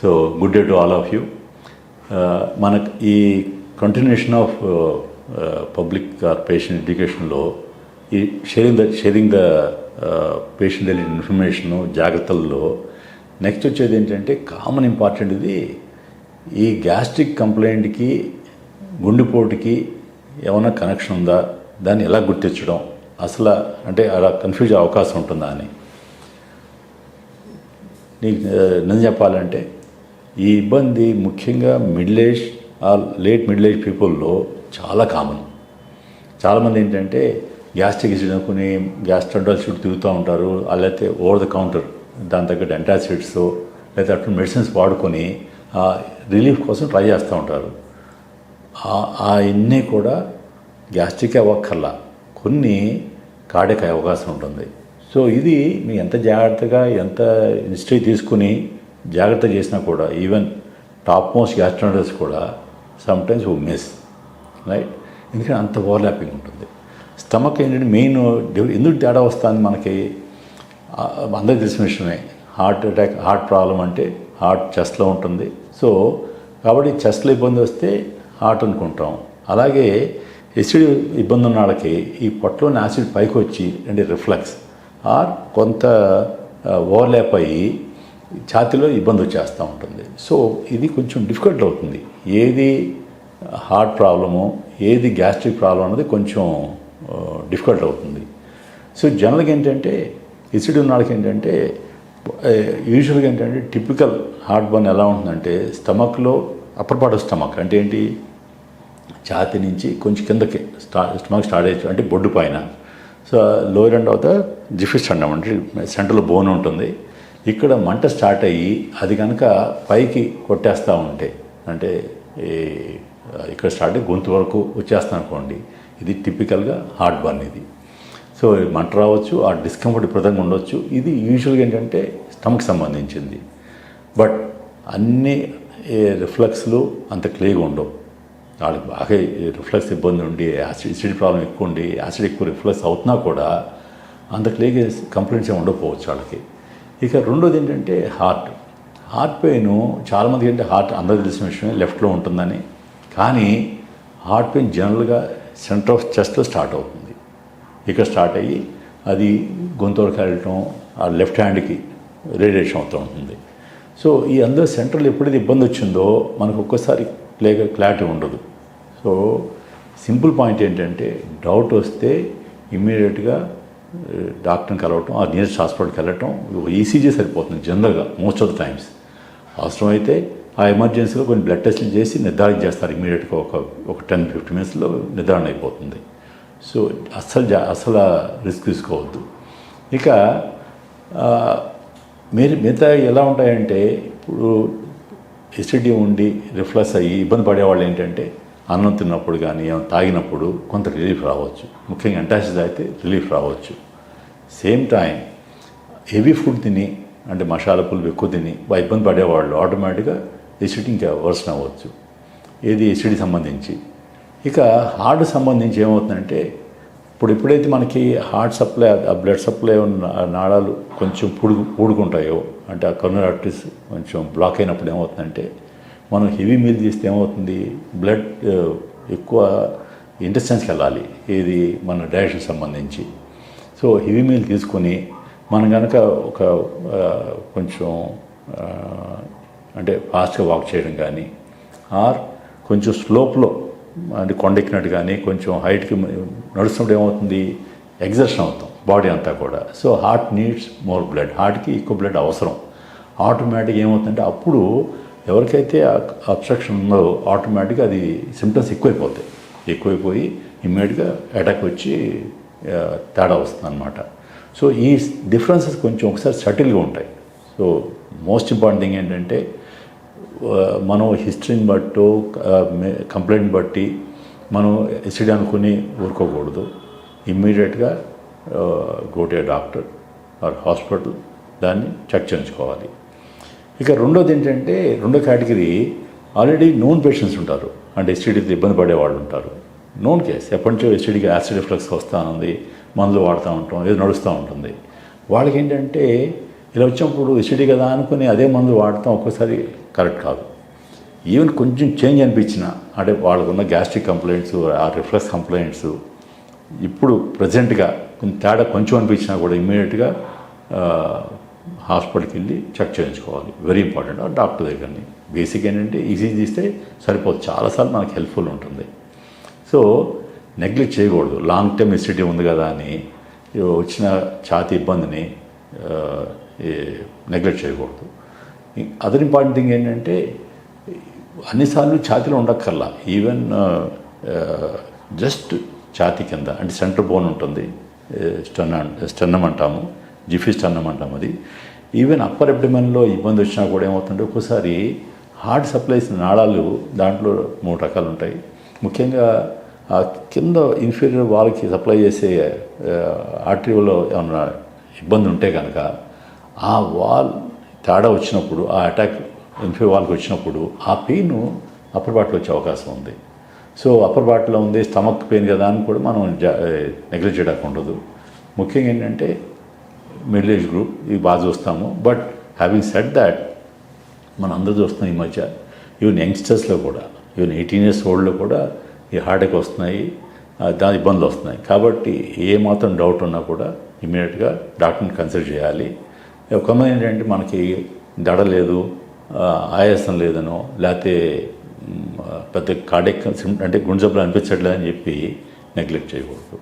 So good day to all of you మనకు ఈ continuation of public or patient ఎడ్యుకేషన్లో ఈ sharing the sharing the patient related information జాగ్రత్తల్లో next వచ్చేది ఏంటంటే common important ఇది ఈ గ్యాస్ట్రిక్ కంప్లైంట్కి గుండెపోటుకి ఏమైనా కనెక్షన్ ఉందా? దాన్ని ఎలా గుర్తించడం? అసలు అంటే అలా కన్ఫ్యూజ్ అవకాశం ఉంటుందా అని? నీకు uh, నిజం చెప్పాలంటే ఈ ఇబ్బంది ముఖ్యంగా మిడిల్ ఏజ్ ఆ లేట్ మిడిల్ ఏజ్ పీపుల్లో చాలా కామన్ చాలామంది ఏంటంటే గ్యాస్ట్రిక్ ఇసిడ్ అనుకుని గ్యాస్ట్రండల్ చుట్టూ తిరుగుతూ ఉంటారు లేకపోతే ఓవర్ ద కౌంటర్ దాని తగ్గట్టు ఎంటాసిడ్స్ లేకపోతే అటు మెడిసిన్స్ వాడుకొని ఆ రిలీఫ్ కోసం ట్రై చేస్తూ ఉంటారు. ఆ- ఇన్ని కూడా గ్యాస్ట్రిక్ అవ్వక్కర్లా. కొన్ని కాడకి అవకాశం ఉంటుంది. సో ఇది మీ ఎంత జాగ్రత్తగా ఎంత హిస్టరీ తీసుకుని జాగ్రత్త చేసినా కూడా ఈవెన్ టాప్ మోస్ట్ గ్యాస్ట్రాండర్స్ కూడా సమ్టైమ్స్ ఓ మిస్ రైట్ ఎందుకంటే అంత ఓవర్లాపింగ్ ఉంటుంది. స్టమక్ ఏంటంటే మెయిన్ ఎందుకు తేడా వస్తుంది మనకి? అందరికి అందరికీ తెలిసిన విషయమే. హార్ట్ అటాక్ హార్ట్ ప్రాబ్లం అంటే హార్ట్ చెస్ట్లో ఉంటుంది. సో కాబట్టి చెస్ట్లో ఇబ్బంది వస్తే హార్ట్ అనుకుంటాం. అలాగే ఎసిడ్ ఇబ్బంది ఉన్న వాళ్ళకి ఈ పొట్టలోని యాసిడ్ పైకి వచ్చి అంటే రిఫ్లెక్స్ ఆర్ కొంత ఓవర్లాప్ అయ్యి ఛాతీలో ఇబ్బంది వచ్చేస్తూ ఉంటుంది. సో ఇది కొంచెం డిఫికల్ట్ అవుతుంది. ఏది హార్ట్ ప్రాబ్లము ఏది గ్యాస్ట్రిక్ ప్రాబ్లం అనేది కొంచెం డిఫికల్ట్ అవుతుంది. సో జనరల్గా ఏంటంటే ఎసిడ్ ఉన్న వాళ్ళకి ఏంటంటే యూజువల్గా ఏంటంటే టిపికల్ హార్ట్ బర్న్ ఎలా ఉంటుందంటే స్టమక్లో అప్పర్ పార్ట్ ఆఫ్ స్టమక్ అంటే ఏంటి? ఛాతి నుంచి కొంచెం కిందకి స్టా స్టమక్ స్టార్ట్ అయ్యచ్చు అంటే బొడ్డు పైన. సో లోయర్ ఎండ్ అవుతా జిఫిస్ అండం అంటే సెంటర్లో బోన్ ఉంటుంది. ఇక్కడ మంట స్టార్ట్ అయ్యి అది కనుక పైకి కొట్టేస్తూ ఉంటే అంటే ఈ ఇక్కడ స్టార్ట్ అయ్యి గొంతు వరకు వచ్చేస్తాను అనుకోండి ఇది టిపికల్గా హార్ట్ బర్న్ ఇది. సో మంట రావచ్చు ఆ డిస్కంఫర్ట్ ప్రదంగా ఉండొచ్చు. ఇది యూజువల్గా ఏంటంటే స్టమక్ సంబంధించింది. బట్ అన్ని రిఫ్లెక్స్లు అంత క్లియర్గా ఉండవు. వాళ్ళకి బాగా రిఫ్లెక్స్ ఇబ్బంది ఉండి యాసిడ్ యాసిడ్ ప్రాబ్లం ఎక్కువ ఉండి యాసిడ్ ఎక్కువ రిఫ్లెక్స్ అవుతున్నా కూడా అంత క్లియర్గా కంప్లైంట్స్ ఏమి ఉండకపోవచ్చు వాళ్ళకి. ఇక రెండోది ఏంటంటే హార్ట్ హార్ట్ పెయిన్ చాలామందికి అంటే హార్ట్ అందరికీ తెలిసిన విషయమే లెఫ్ట్లో ఉంటుందని. కానీ హార్ట్ పెయిన్ జనరల్గా సెంటర్ ఆఫ్ చెస్ట్లో స్టార్ట్ అవుతుంది. ఇక్కడ స్టార్ట్ అయ్యి అది గొంతు వరకు వెళ్ళటం ఆ లెఫ్ట్ హ్యాండ్కి రేడియేషన్ అవుతూ ఉంటుంది. సో ఈ అందరూ సెంట్రల్ ఎప్పుడైతే ఇబ్బంది వచ్చిందో మనకు ఒక్కసారి లేక క్లారిటీ ఉండదు. సో సింపుల్ పాయింట్ ఏంటంటే డౌట్ వస్తే ఇమ్మీడియట్గా డాక్టర్ని కలవటం ఆ నియరెస్ట్ హాస్పిటల్కి వెళ్ళటం ఈసీజీ సరిపోతుంది జనరల్గా మోస్ట్ ఆఫ్ ద టైమ్స్ అవసరమైతే ఆ ఎమర్జెన్సీలో కొన్ని బ్లడ్ టెస్ట్లు చేసి నిర్ధారణ చేస్తారు ఇమీడియట్గా ఒక ఒక టెన్ ఫిఫ్టీ మినిట్స్లో నిర్ధారణ అయిపోతుంది. సో అస్సలు జా అసలు రిస్క్ తీసుకోవద్దు. ఇక మీరు మిగతా ఎలా ఉంటాయంటే ఇప్పుడు ఎసిడిటీ ఉండి రిఫ్లెక్స్ అయ్యి ఇబ్బంది పడేవాళ్ళు ఏంటంటే అన్నం తిన్నప్పుడు కానీ ఏమైనా తాగినప్పుడు కొంత రిలీఫ్ రావచ్చు. ముఖ్యంగా ఎంటాసిడ్ అయితే రిలీఫ్ రావచ్చు. సేమ్ టైం హెవీ ఫుడ్ తిని అంటే మసాలా పులుపు ఎక్కువ తిని ఇబ్బంది పడేవాళ్ళు ఆటోమేటిక్గా ఎసిడిటీ ఇంకా వర్షన్ అవ్వచ్చు. ఏది ఎసిడి సంబంధించి. ఇక హార్ట్ సంబంధించి ఏమవుతుందంటే ఇప్పుడు ఎప్పుడైతే మనకి హార్ట్ సప్లై ఆ బ్లడ్ సప్లై ఉన్న నాళాలు కొంచెం పుడుగు పూడుకుంటాయో అంటే ఆ కర్నర్ ఆర్టరీస్ కొంచెం బ్లాక్ అయినప్పుడు ఏమవుతుందంటే మనం హెవీ మీల్ తీస్తే ఏమవుతుంది? బ్లడ్ ఎక్కువ ఇంటెస్టెన్స్కి వెళ్ళాలి. ఇది మన డైజెషన్ సంబంధించి. సో హెవీ మీల్ తీసుకొని మనం కనుక ఒక కొంచెం అంటే ఫాస్ట్గా వాక్ చేయడం కానీ ఆర్ కొంచెం స్లోప్లో అంటే కొండెక్కినట్టు కానీ కొంచెం హైట్కి నడుస్తున్నప్పుడు ఏమవుతుంది? ఎగ్జర్షన్ అవుతాం బాడీ అంతా కూడా. So heart needs more blood. హార్ట్కి ఎక్కువ బ్లడ్ అవసరం. ఆటోమేటిక్ ఏమవుతుందంటే అప్పుడు ఎవరికైతే అబ్స్ట్రక్షన్ ఉందో ఆటోమేటిక్గా అది సిమ్టమ్స్ ఎక్కువైపోతాయి. ఎక్కువైపోయి ఇమ్మీడియట్గా అటాక్ వచ్చి తేడా వస్తుంది అనమాట సో ఈ డిఫరెన్సెస్ కొంచెం ఒకసారి సటిల్గా ఉంటాయి. సో మోస్ట్ ఇంపార్టెంట్ థింగ్ ఏంటంటే మనం హిస్టరీని బట్టి కంప్లైంట్ బట్టి మనం ఎసిడ్ అనుకుని ఊరుకోకూడదు. ఇమ్మీడియట్గా గోటే డాక్టర్ ఆర్ హాస్పిటల్ దాన్ని చెక్ చేయించుకోవాలి. ఇక రెండోది ఏంటంటే రెండో కేటగిరీ ఆల్రెడీ నోన్ పేషెంట్స్ ఉంటారు. అంటే ఎస్టీడీతో ఇబ్బంది పడే వాళ్ళు ఉంటారు. నోన్ కేస్ ఎప్పటి నుంచో ఎస్టీడీకి యాసిడ్ రిఫ్లెక్స్ వస్తూ ఉంది మందులు వాడుతూ ఉంటాం ఏదో నడుస్తూ ఉంటుంది. వాళ్ళకి ఏంటంటే ఇలా వచ్చినప్పుడు ఎసిడి కదా అనుకుని అదే మందులు వాడటం ఒక్కోసారి కరెక్ట్ కాదు. ఈవెన్ కొంచెం చేంజ్ అనిపించిన అంటే వాళ్ళకున్న గ్యాస్ట్రిక్ కంప్లైంట్స్ ఆ రిఫ్లెక్స్ కంప్లైంట్స్ ఇప్పుడు ప్రజెంట్గా కొంచెం తేడా కొంచెం అనిపించినా కూడా ఇమ్మీడియట్గా హాస్పిటల్కి వెళ్ళి చెక్ చేయించుకోవాలి. Very important. ఆ డాక్టర్ దగ్గరని. బేసిక్ ఏంటంటే ఈజీ తీస్తే సరిపోదు. చాలాసార్లు మనకు హెల్ప్ఫుల్ ఉంటుంది. సో నెగ్లెక్ట్ చేయకూడదు. లాంగ్ టర్మ్ ఎసిడిటీ ఉంది కదా అని వచ్చిన ఛాతి ఇబ్బందిని నెగ్లెక్ట్ చేయకూడదు. అదర్ ఇంపార్టెంట్ థింగ్ ఏంటంటే అన్నిసార్లు ఛాతీలో ఉండక్కర్లా. ఈవెన్ జస్ట్ ఛాతీ కింద అంటే సెంటర్ బోన్ ఉంటుంది. స్టన్ స్టన్నం అంటాము. జిఫీ స్టన్నం అంటాము అది. ఈవెన్ అప్పర్ అబ్డమెన్లో ఇబ్బంది వచ్చినా కూడా ఏమవుతుంటే ఒక్కోసారి హార్ట్ సప్లైస్ నాళాలు దాంట్లో మూడు రకాలు ఉంటాయి. ముఖ్యంగా ఆ కింద ఇన్ఫీరియర్ వాళ్ళకి సప్లై చేసే ఆర్టరీలో ఏమన్నా ఇబ్బంది ఉంటే కనుక ఆ వాల్ తేడా వచ్చినప్పుడు ఆ అటాక్ ఇన్ఫీరియర్ వాళ్ళకి వచ్చినప్పుడు ఆ పెయిన్ అప్పర్ బాటిలో వచ్చే అవకాశం ఉంది. సో అప్పర్ బాటిలో ఉంది స్టమక్ పెయిన్ కదా అని కూడా మనం నెగ్లెక్ట్ చేయడానికి ఉండదు. ముఖ్యంగా ఏంటంటే మిడిల్ ఏజ్ గ్రూప్ ఇవి బాగా చూస్తాము. బట్ హ్యావింగ్ సెట్ దాట్ మనం అందరూ చూస్తున్నాం ఈ మధ్య ఈవెన్ యంగ్స్టర్స్లో కూడా ఈవెన్ ఎయిటీన్ ఇయర్స్ ఓల్డ్లో కూడా ఈ హార్ట్కి వస్తున్నాయి దాని ఇబ్బందులు వస్తున్నాయి. కాబట్టి ఏ మాత్రం డౌట్ ఉన్నా కూడా ఇమీడియట్గా డాక్టర్ని కన్సల్ట్ చేయాలి. కొంతమంది ఏంటంటే మనకి దడ లేదు ఆయాసం లేదనో లేకపోతే పెద్ద కార్డియక్ అంటే గుండె జబ్బులు అనిపించట్లేదని చెప్పి నెగ్లెక్ట్ చేయకూడదు.